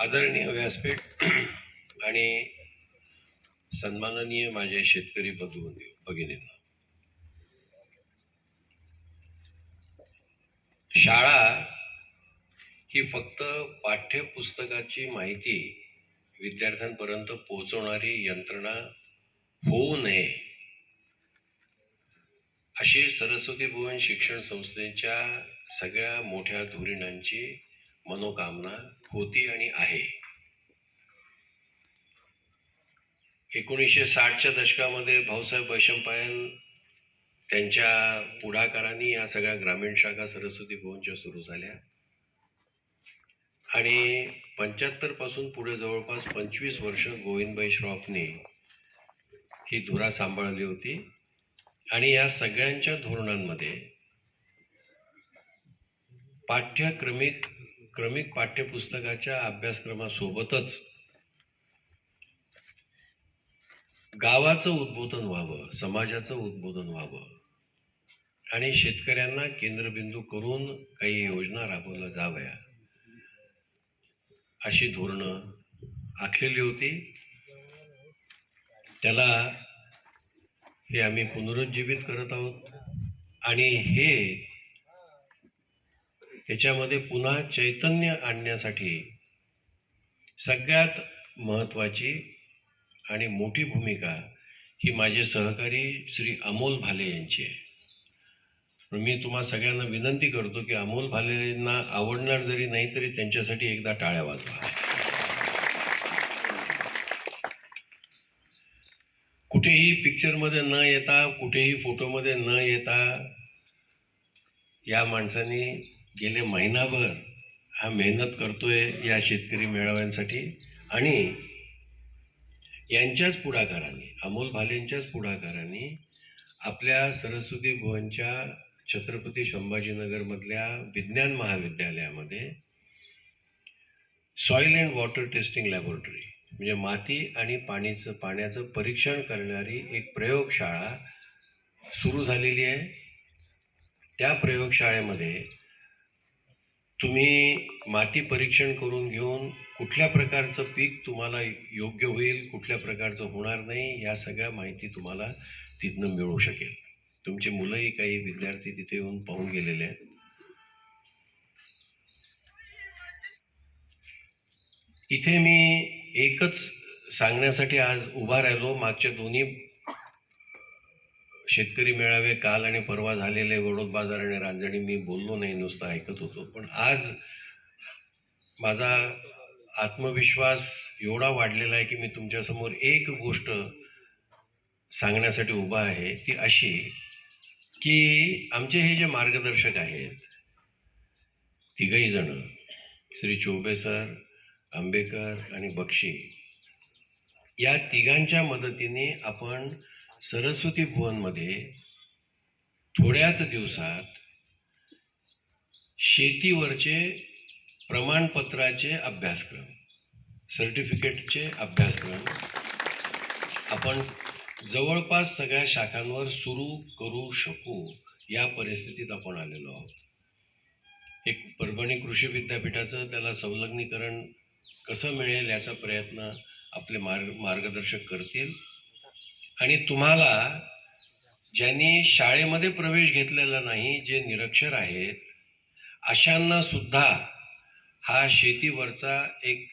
आदरणीय व्यासपीठ आणि सन्माननीय माझे शेतकरी बंधू भगिनींना. शाळा ही फक्त पाठ्यपुस्तकाची माहिती विद्यार्थ्यांपर्यंत पोहोचवणारी यंत्रणा होऊ नये अशी सरस्वती भुवन शिक्षण संस्थेच्या सगळ्या मोठ्या धुरीणांची मनोकामना होती आणि आहे. एकोणीसशे साठच्या दशकामध्ये भाऊसाहेब वैशंपायन त्यांच्या पुढाकाराने या सगळ्या ग्रामीण शाखा सरस्वती भवनच्या सुरू झाल्या. आणि पंच्याहत्तरपासून पुढे जवळपास पंचवीस वर्ष गोविंदबाई श्रॉफने ही धुरा सांभाळली होती. आणि या सगळ्यांच्या धोरणांमध्ये पाठ्यक्रमिक क्रमिक पाठ्यपुस्तकाच्या अभ्यासक्रमासोबतच गावाचं उद्बोधन व्हावं समाजाचं उद्बोधन व्हावं आणि शेतकऱ्यांना केंद्रबिंदू करून काही योजना राबवल्या जाव्या. अशी धोरणं आखलेली होती. त्याला हे आम्ही पुनरुज्जीवित करत आहोत. आणि हे याच्यामध्ये पुन्हा चैतन्य आणण्यासाठी सगळ्यात महत्त्वाची आणि मोठी भूमिका ही माझे सहकारी श्री अमोल भाले यांची आहे. मी तुम्हा सगळ्यांना विनंती करतो की अमोल भालेंना आवडणार जरी नाही तरी त्यांच्यासाठी एकदा टाळ्या वाजवा. कुठेही पिक्चरमध्ये न येता कुठेही फोटोमध्ये न येता या माणसांनी गेले महिनाभर हा मेहनत करतोय या शेतकरी मेळाव्यांसाठी आणि यांच्याच पुढाकाराने अमोल भालेंच्याच पुढाकाराने आपल्या सरस्वती भुवनच्या छत्रपती संभाजीनगरमधल्या विज्ञान महाविद्यालयामध्ये soil and water testing laboratory म्हणजे माती आणि पाणीचं पाण्याचं परीक्षण करणारी एक प्रयोगशाळा सुरू झालेली आहे. त्या प्रयोगशाळेमध्ये तुम्ही माती परीक्षण करून घेऊन कुठल्या प्रकारचं पीक तुम्हाला योग्य होईल कुठल्या प्रकारचं होणार नाही या सगळ्या माहिती तुम्हाला तिथनं मिळू शकेल. तुमची मुलंही काही विद्यार्थी तिथे येऊन पाहून गेलेले आहेत. इथे मी एकच सांगण्यासाठी आज उभा राहिलो. मागच्या दोन्ही शेतकरी मेळावे काल आणि परवा झालेले वडोद बाजार आणि रांजणी मी बोललो नाही नुसतं ऐकत होतो. पण आज माझा आत्मविश्वास एवढा वाढलेला आहे की मी तुमच्यासमोर एक गोष्ट सांगण्यासाठी उभा आहे ती अशी की आमचे हे जे मार्गदर्शक आहेत तिघही जण श्री चोबे सर आंबेकर आणि बक्षी या तिघांच्या मदतीने आपण सरस्वती भुवनमध्ये थोड्याच दिवसात शेतीवरचे प्रमाणपत्राचे अभ्यासक्रम सर्टिफिकेटचे अभ्यासक्रम आपण जवळपास सगळ्या शाखांवर सुरू करू शकू या परिस्थितीत आपण आलेलो आहोत. एक परभणी कृषी विद्यापीठाचं त्याला संलग्नीकरण कसं मिळेल याचा प्रयत्न आपले मार्ग मार्गदर्शक करतील. आणि तुम्हाला ज्यांनी शाळेमध्ये प्रवेश घेतलेला नाही जे निरक्षर आहेत अशांना सुद्धा हा शेतीवरचा एक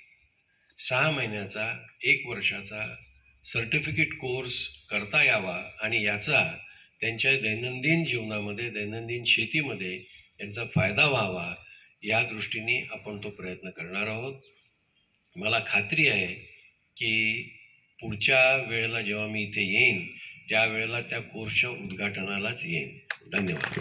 सहा महिन्याचा एक वर्षाचा सर्टिफिकेट कोर्स करता यावा आणि याचा त्यांच्या दैनंदिन जीवनामध्ये दैनंदिन शेतीमध्ये यांचा फायदा व्हावा या दृष्टीने आपण तो प्रयत्न करणार आहोत. मला खात्री आहे की पुढच्या वेळेला जेव्हा मी इथे येईन त्यावेळेला त्या कोर्सच्या उद्घाटनालाच येईन. धन्यवाद.